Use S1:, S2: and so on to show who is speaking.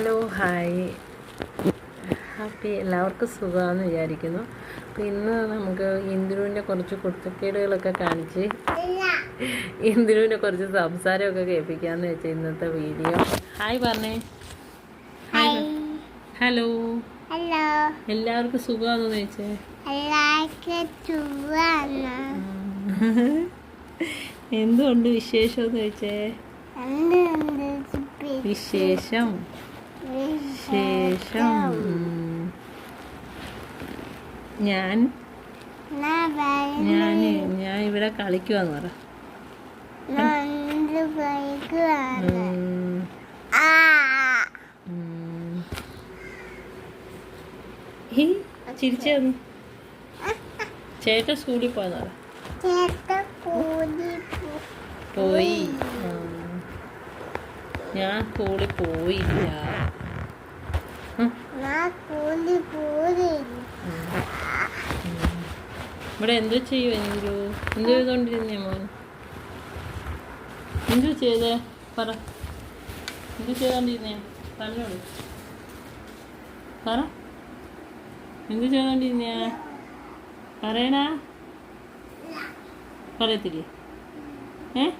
S1: Hello hi. Happy എല്ലാവർക്കും സുഖമാണെന്ന് വിചാരിക്കുന്നു. അപ്പോൾ ഇന്ന് നമുക്ക് ഇന്ദ്രുവിന്റെ കുറച്ച് കുരുത്തക്കേടുകളൊക്കെ കാണിച്ച് ഇന്ദുവിന്റെ കുറച്ച് സംസാരമൊക്കെ കേൾപ്പിക്കാമെന്ന് വെച്ച ഇന്നത്തെ വീഡിയോ. ഹായ് പറഞ്ഞേ. ഹായ്. ഹലോ.
S2: ഹലോ.
S1: എല്ലാവർക്കും സുഖമാണെന്ന് ചോദിച്ചേ എന്തുകൊണ്ട് വിശേഷം എന്ന് ചോദിച്ചേ വിശേഷം. ശേഷം ഞാൻ? ഞാൻ ഞാൻ ഇവിടെ കളിക്കുവാന്ന് പറ. ചിരിച്ചു ചേട്ടൻ സ്കൂളിൽ പോയെന്ന് പറ.
S2: ചേട്ട കൂടി
S1: പോയി. ഞാൻ സ്കൂളിൽ പോയില്ല. ഇവിടെ എന്ത് ചെയ്യും എന്തു എന്തു ചെയ്തോണ്ടിരുന്നേ മോൻ? എന്തു ചെയ്തേ? പറ. എന്ത് ചെയ്തോണ്ടിരുന്നേ? പറഞ്ഞോളൂ. പറ. എന്ത് ചെയ്തോണ്ടിരുന്നേ? പറയണ? പറയത്തില്ലേ? ഏ?